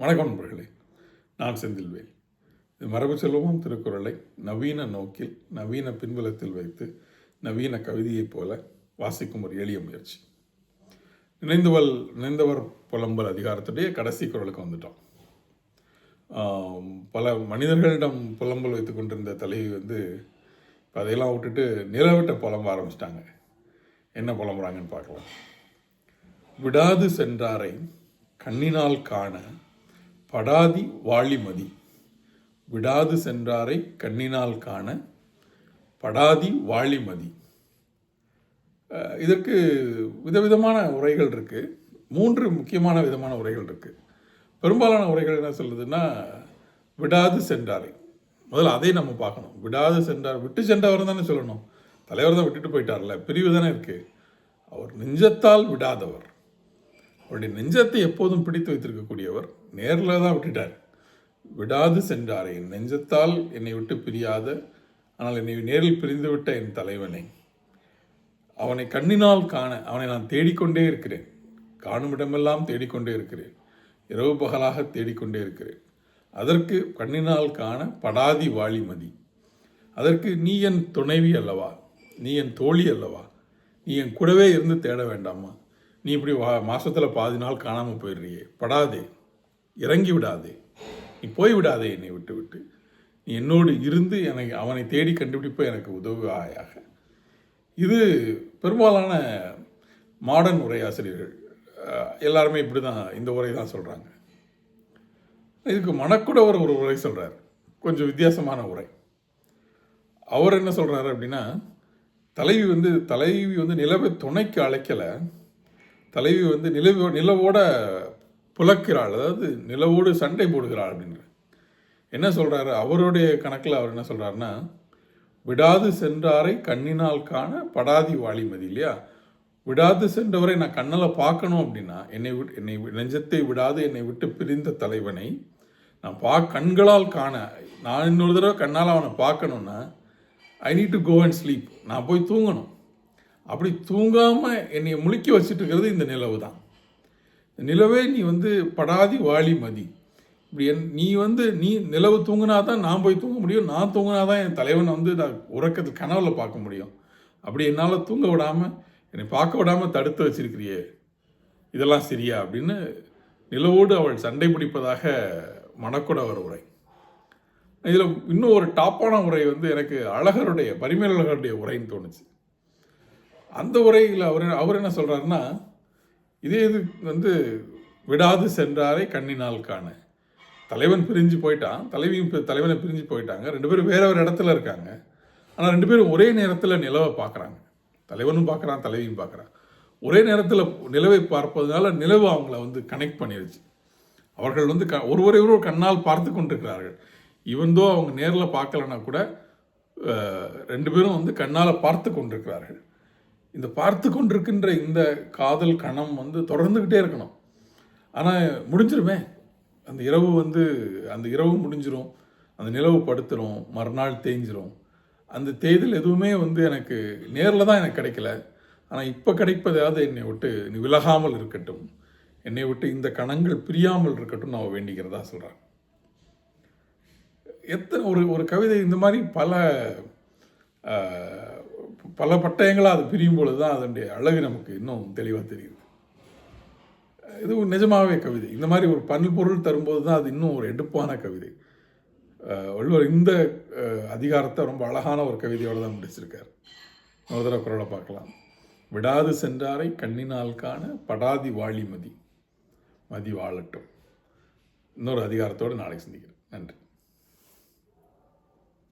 வணக்கம் நண்பர்களே. நான் செந்தில்வேல். இது மரபு செல்வமும் திருக்குறளை நவீன நோக்கில் நவீன பின்புலத்தில் வைத்து நவீன கவிதையைப் போல வாசிக்கும் ஒரு எளிய முயற்சி. நினைந்தவள் நினைந்தவர் புலம்பல் அதிகாரத்துடைய கடைசி குரலுக்கு வந்துட்டோம். பல மனிதர்களிடம் புலம்பல் வைத்து கொண்டிருந்த தலைவி வந்து இப்போ அதையெல்லாம் விட்டுட்டு நிலவிட்ட புலம்ப ஆரம்பிச்சிட்டாங்க. என்ன புலம்புறாங்கன்னு பார்க்கலாம். விடாது சென்றாரை கண்ணினால் காண படாதி வாழிமதி விடாது சென்றாரை கண்ணினால் காண படாதி வாழிமதி இதற்கு விதவிதமான உரைகள் இருக்குது மூன்று முக்கியமான விதமான உரைகள் இருக்குது பெரும்பாலான உரைகள் என்ன சொல்லுதுன்னா விடாது சென்றாரை. முதல்ல அதை நம்ம பார்க்கணும். விடாது சென்றார் விட்டு சென்றவர் தானே சொல்லணும். தலைவர் தான் விட்டுட்டு போயிட்டார்ல பிரிவு தானே இருக்குது அவர் நெஞ்சத்தால் விடாதவர். அவருடைய நெஞ்சத்தை எப்போதும் பிடித்து வைத்திருக்கக்கூடியவர் நேரில் தான் விட்டுட்டார். விடாது சென்றாரே என் நெஞ்சத்தால் என்னை விட்டு பிரியாத ஆனால் என்னை நேரில் பிரிந்துவிட்ட என் தலைவனை. அவனை கண்ணினால் காண அவனை நான் தேடிக்கொண்டே இருக்கிறேன். காணும் இடமெல்லாம் தேடிக்கொண்டே இருக்கிறேன். இரவு பகலாக தேடிக்கொண்டே இருக்கிறேன். அதற்கு கண்ணினால் காண படாதி வாழிமதி அதற்கு நீ என் துணைவி அல்லவா? நீ என் தோழி அல்லவா? நீ என் கூடவே இருந்து தேட வேண்டாமா? நீ இப்படி வா மாதத்தில் பாதி நாள் காணாமல் போயிடுறியே. படாதே. இறங்கி விடாதே. நீ போய் விடாதே என்னை விட்டு விட்டு. நீ என்னோடு இருந்து எனக்கு அவனை தேடி கண்டுபிடிப்ப எனக்கு உதவுவாயாக. இது பெரும்பாலான மாடர்ன் உரையாசிரியர்கள் எல்லாருமே இப்படி தான் இந்த உரை தான் சொல்கிறாங்க இதுக்கு மணக்குடவர் ஒரு உரை சொல்கிறார் கொஞ்சம் வித்தியாசமான உரை. அவர் என்ன சொல்கிறாரு அப்படின்னா தலைவி வந்து தலைவி வந்து நிலவை துணைக்கு அழைக்கலை. தலைவி வந்து நிலவு நிலவோட புலக்கிறாள் அதாவது நிலவோடு சண்டை போடுகிறாள் அப்படின்ற என்ன சொல்கிறாரு அவருடைய கணக்கில் அவர் என்ன சொல்கிறாருன்னா விடாது சென்றாரை கண்ணினால் காண படாதி வாழிமதி இல்லையா? விடாது சென்றவரை நான் கண்ணால் பார்க்கணும் அப்படின்னா என்னை விட் என்னை வி- நெஞ்சத்தை விடாது என்னை விட்டு பிரிந்த தலைவனை நான் பா கண்களால் காண நான் இன்னொரு தடவை கண்ணால் அவனை பார்க்கணுன்னா I need to go and sleep நான் போய் தூங்கணும். அப்படி தூங்காமல் என்னை முழுக்கி வச்சுட்டு இருக்கிறது இந்த நிலவு தான். நிலவே நீ வந்து படாதி வாழி மதி. இப்படி என் நீ வந்து நீ நிலவு தூங்கினா தான் நான் போய் தூங்க முடியும் நான் தூங்கினா தான் என் தலைவனை வந்து நான் உறக்கத்தில் கனவில் பார்க்க முடியும். அப்படி என்னால் தூங்க விடாமல் என்னை பார்க்க விடாமல் தடுத்து வச்சிருக்கிறியே இதெல்லாம் சரியா? அப்படின்னு நிலவோடு அவள் சண்டை பிடிப்பதாக மணக்குடவர் உரை. இதில் இன்னும் ஒரு டாப்பான உரை வந்து எனக்கு அழகருடைய பரிமேலழகருடைய உரைன்னு தோணுச்சு. அந்த உரையில் அவர் அவர் என்ன சொல்கிறாருன்னா இதே இது வந்து விடாது சென்றாரை கண்ணினால் காண. தலைவன் பிரிஞ்சு போயிட்டான். தலைவியும் தலைவனை பிரிஞ்சு போயிட்டாங்க. ரெண்டு பேரும் வேற ஒரு இடத்துல இருக்காங்க. ஆனால் ரெண்டு பேரும் ஒரே நேரத்தில் நிலவை பார்க்குறாங்க. தலைவனும் பார்க்குறான் தலைவியும் பார்க்குறான். ஒரே நேரத்தில் நிலவை பார்ப்பதனால நிலவு அவங்கள வந்து கனெக்ட் பண்ணிருச்சு. அவர்கள் வந்து க ஒருவரை ஒருவர் கண்ணால் பார்த்து கொண்டிருக்கிறார்கள். இவன்தோ அவங்க நேரில் பார்க்கலனா கூட ரெண்டு பேரும் வந்து கண்ணால் பார்த்து கொண்டிருக்கிறார்கள். இந்த பார்த்து கொண்டிருக்கின்ற இந்த காதல் கணம் வந்து தொடர்ந்துக்கிட்டே இருக்கணும். ஆனால் முடிஞ்சிருமே. அந்த இரவு வந்து அந்த இரவு முடிஞ்சிரும். அந்த நிலவு படுத்துரும். மறுநாள் தேய்ஞ்சிரும் அந்த தேய்தல் எதுவுமே வந்து எனக்கு நேரில் தான் எனக்கு கிடைக்கல. ஆனால் இப்போ கிடைப்பதாவது என்னை விட்டு நீ விலகாமல் இருக்கட்டும். என்னை விட்டு இந்த கணங்கள் பிரியாமல் இருக்கட்டும் நான் வேண்டிக்கிறதா சொல்கிறேன் எத்தனை ஒரு ஒரு கவிதை இந்த மாதிரி பல பல பட்டயங்களாக அது பிரியும் பொழுது தான் அதனுடைய அழகு நமக்கு இன்னும் தெளிவாக தெரியுது. இது ஒரு நிஜமாகவே கவிதை. இந்த மாதிரி ஒரு பல்பொருள் தரும்போது தான் அது இன்னும் ஒரு எடுப்பான கவிதை. வள்ளுவர் இந்த அதிகாரத்தை ரொம்ப அழகான ஒரு கவிதையோடு தான் முடிச்சிருக்கார் ஒரு குரலை பார்க்கலாம். விடாது சென்றாரை கண்ணினால் காண படாதி வாழி மதி மதி வாழட்டும். இன்னொரு அதிகாரத்தோடு நாளைக்கு சந்திக்கிறேன். நன்றி.